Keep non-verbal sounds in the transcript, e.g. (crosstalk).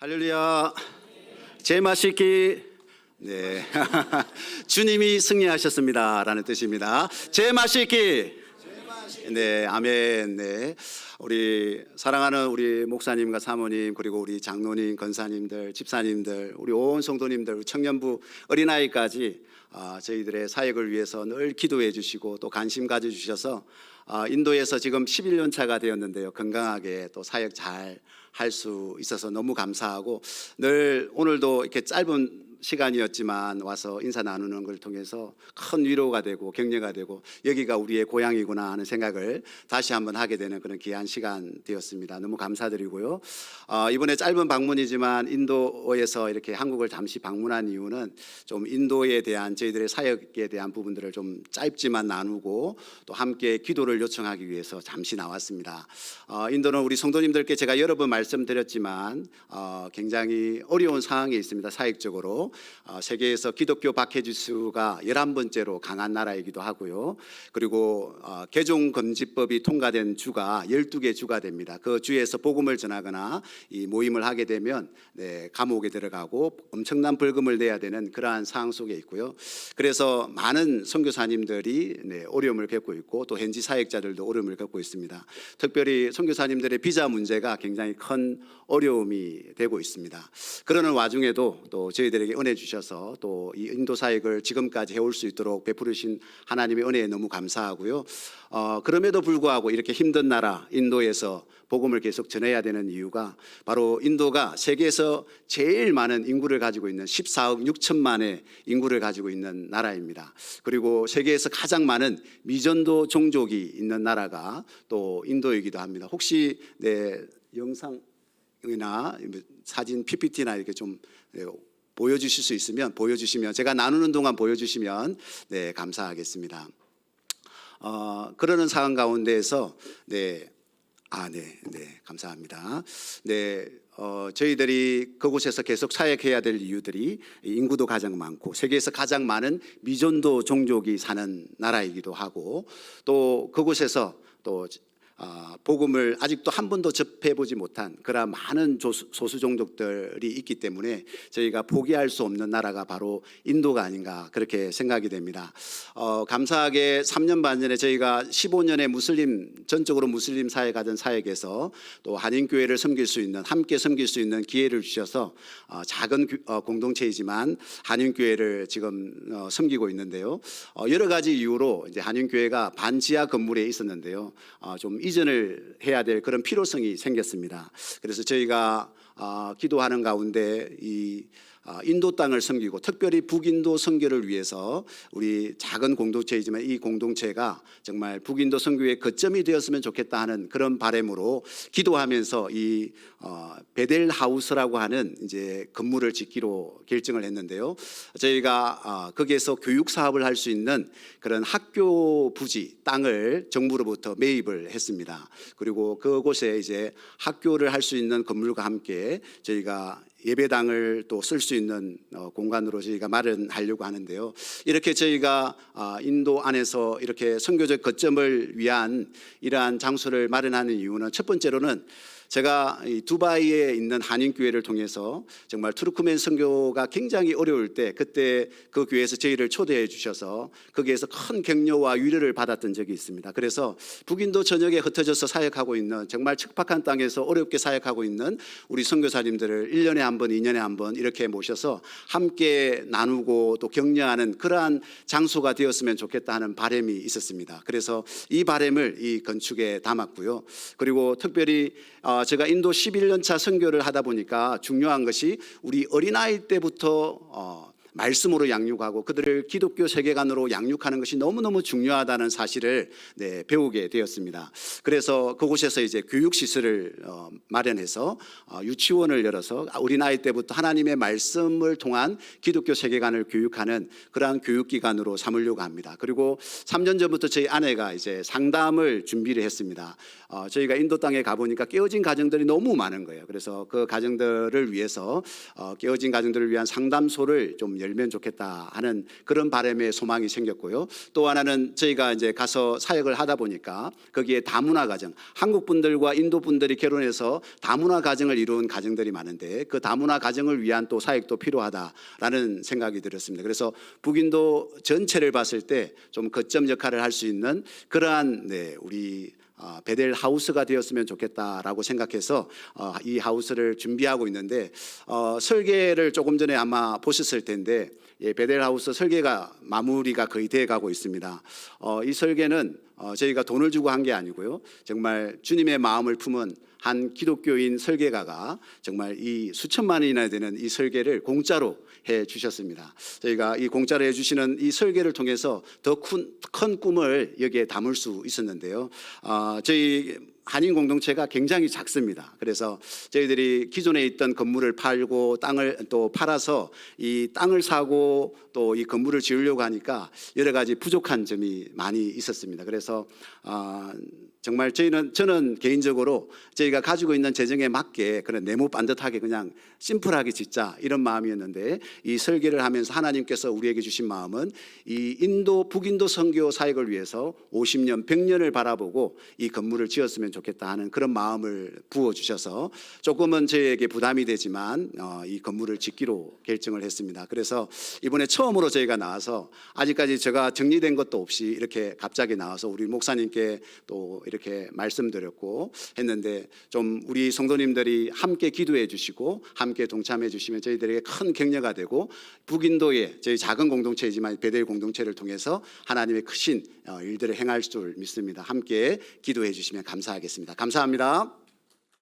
할렐루야. 제마시기 네. (laughs) 주님이 승리하셨습니다 라는 뜻입니다. 제마시기 네, 아멘. 네. 우리 사랑하는 우리 목사님과 사모님 그리고 우리 장로님, 권사님들, 집사님들, 우리 온 성도님들, 청년부 어린아이까지 아, 저희들의 사역을 위해서 늘 기도해 주시고 또 관심 가져 주셔서 아, 인도에서 지금 11년 차가 되었는데요. 건강하게 또 사역 잘 할 수 있어서 너무 감사하고 늘 오늘도 이렇게 짧은 시간이었지만 와서 인사 나누는 걸 통해서 큰 위로가 되고 격려가 되고 여기가 우리의 고향이구나 하는 생각을 다시 한번 하게 되는 그런 귀한 시간 되었습니다. 너무 감사드리고요. 어, 이번에 짧은 방문이지만 인도에서 이렇게 한국을 잠시 방문한 이유는 좀 인도에 대한 저희들의 사역에 대한 부분들을 좀 짧지만 나누고 또 함께 기도를 요청하기 위해서 잠시 나왔습니다. 어, 인도는 우리 성도님들께 제가 여러 번 말씀드렸지만 어, 굉장히 어려운 상황에 있습니다. 사역적으로 어, 세계에서 기독교 박해지수가 11번째로 강한 나라이기도 하고요. 그리고 어, 개종 금지법이 통과된 주가 12개 주가 됩니다. 그 주에서 복음을 전하거나 이 모임을 하게 되면 네, 감옥에 들어가고 엄청난 벌금을 내야 되는 그러한 상황 속에 있고요. 그래서 많은 선교사님들이 네, 어려움을 겪고 있고 또 현지 사역자들도 어려움을 겪고 있습니다. 특별히 선교사님들의 비자 문제가 굉장히 큰 어려움이 되고 있습니다. 그러는 와중에도 또 저희들에게 은혜 주셔서 또 이 인도 사역을 지금까지 해올 수 있도록 베푸르신 하나님의 은혜에 너무 감사하고요. 어, 그럼에도 불구하고 이렇게 힘든 나라 인도에서 복음을 계속 전해야 되는 이유가 바로 인도가 세계에서 제일 많은 인구를 가지고 있는 14억 6천만의 인구를 가지고 있는 나라입니다. 그리고 세계에서 가장 많은 미전도 종족이 있는 나라가 또 인도이기도 합니다. 혹시 내 영상 이나 사진 PPT나 이렇게 좀 네, 보여주실 수 있으면 보여주시면 제가 나누는 동안 보여주시면 네 감사하겠습니다. 어, 그러는 상황 가운데에서 네. 아, 네, 네, 감사합니다. 네, 어, 저희들이 그곳에서 계속 사역해야 될 이유들이 인구도 가장 많고 세계에서 가장 많은 미전도 종족이 사는 나라이기도 하고 또 그곳에서 또 아, 복음을 아직도 한 번도 접해보지 못한 그러한 많은 조수- 소수 종족들이 있기 때문에 저희가 포기할 수 없는 나라가 바로 인도가 아닌가 그렇게 생각이 됩니다. 어, 감사하게 3년 반 전에 저희가 15년의 무슬림 전적으로 무슬림 사회 가던 사역에서 또 한인 교회를 섬길 수 있는 함께 섬길 수 있는 기회를 주셔서 어, 작은 교- 어, 공동체이지만 한인 교회를 지금 어, 섬기고 있는데요. 어, 여러 가지 이유로 이제 한인 교회가 반지하 건물에 있었는데요. 어, 좀 이전을 해야 될 그런 필요성이 생겼습니다. 그래서 저희가 아, 기도하는 가운데 이 아, 인도 땅을 섬기고 특별히 북인도 선교를 위해서 우리 작은 공동체이지만 이 공동체가 정말 북인도 선교의 거점이 되었으면 좋겠다 하는 그런 바람으로 기도하면서 이 어, 베델 하우스라고 하는 이제 건물을 짓기로 결정을 했는데요. 저희가 아, 거기에서 교육 사업을 할 수 있는 그런 학교 부지 땅을 정부로부터 매입을 했습니다. 그리고 그곳에 이제 학교를 할 수 있는 건물과 함께 저희가 예배당을 또 쓸 수 있는 어, 공간으로 저희가 마련하려고 하는데요. 이렇게 저희가 아, 인도 안에서 이렇게 선교적 거점을 위한 이러한 장소를 마련하는 이유는 첫 번째로는 제가 이 두바이에 있는 한인 교회를 통해서 정말 투르크멘 선교가 굉장히 어려울 때 그때 그 교회에서 저희를 초대해 주셔서 거기에서 큰 격려와 위로를 받았던 적이 있습니다. 그래서 북인도 전역에 흩어져서 사역하고 있는 정말 척박한 땅에서 어렵게 사역하고 있는 우리 선교사님들을 1년에 한 번, 2년에 한 번 이렇게 모셔서 함께 나누고 또 격려하는 그러한 장소가 되었으면 좋겠다 하는 바람이 있었습니다. 그래서 이 바람을 이 건축에 담았고요. 그리고 특별히 어, 제가 인도 11년 차 선교를 하다 보니까 중요한 것이 우리 어린아이 때부터 어, 말씀으로 양육하고 그들을 기독교 세계관으로 양육하는 것이 너무너무 중요하다는 사실을 네, 배우게 되었습니다. 그래서 그곳에서 이제 교육 시설을 어, 마련해서 어, 유치원을 열어서 나이 때부터 하나님의 말씀을 통한 기독교 세계관을 교육하는 그러한 교육기관으로 삼으려고 합니다. 그리고 3년 전부터 저희 아내가 이제 상담을 준비를 했습니다. 어, 저희가 인도 땅에 가보니까 깨어진 가정들이 너무 많은 거예요. 그래서 그 가정들을 위해서 어, 깨어진 가정들을 위한 상담소를 좀 열면 좋겠다 하는 그런 바람의 소망이 생겼고요. 또 하나는 저희가 이제 가서 사역을 하다 보니까 거기에 다문화 가정, 한국 분들과 인도 분들이 결혼해서 다문화 가정을 이룬 가정들이 많은데 그 다문화 가정을 위한 또 사역도 필요하다라는 생각이 들었습니다. 그래서 북인도 전체를 봤을 때 좀 거점 역할을 할 수 있는 그러한 네, 우리 어, 베델 하우스가 되었으면 좋겠다라고 생각해서 어, 이 하우스를 준비하고 있는데 어, 설계를 조금 전에 아마 보셨을 텐데 예, 베델 하우스 설계가 마무리가 거의 돼 가고 있습니다. 어, 이 설계는 어, 저희가 돈을 주고 한 게 아니고요. 정말 주님의 마음을 품은 한 기독교인 설계가가 정말 이 수천만 원이나 되는 이 설계를 공짜로 해 주셨습니다. 저희가 이 공짜로 해 주시는 이 설계를 통해서 더 큰 꿈을 여기에 담을 수 있었는데요. 어, 저희 한인 공동체가 굉장히 작습니다. 그래서 저희들이 기존에 있던 건물을 팔고 땅을 또 팔아서 이 땅을 사고 또 이 건물을 지으려고 하니까 여러 가지 부족한 점이 많이 있었습니다. 그래서 아, 정말 저희는 저는 개인적으로 저희가 가지고 있는 재정에 맞게 그런 네모 반듯하게 그냥 심플하게 짓자 이런 마음이었는데 이 설계를 하면서 하나님께서 우리에게 주신 마음은 이 인도 북인도 선교 사역을 위해서 50년 100년을 바라보고 이 건물을 지었으면 좋겠다 하는 그런 마음을 부어 주셔서 조금은 저희에게 부담이 되지만 어, 이 건물을 짓기로 결정을 했습니다. 그래서 이번에 처음으로 저희가 나와서 아직까지 제가 정리된 것도 없이 이렇게 갑자기 나와서 우리 목사님께 또 이렇게 말씀드렸고 했는데 좀 우리 성도님들이 함께 기도해 주시고 함께 동참해 주시면 저희들에게 큰 격려가 되고 북인도의 저희 작은 공동체이지만 베델 공동체를 통해서 하나님의 크신 어, 일들을 행할 줄 믿습니다. 함께 기도해 주시면 감사하겠습니다. 감사합니다.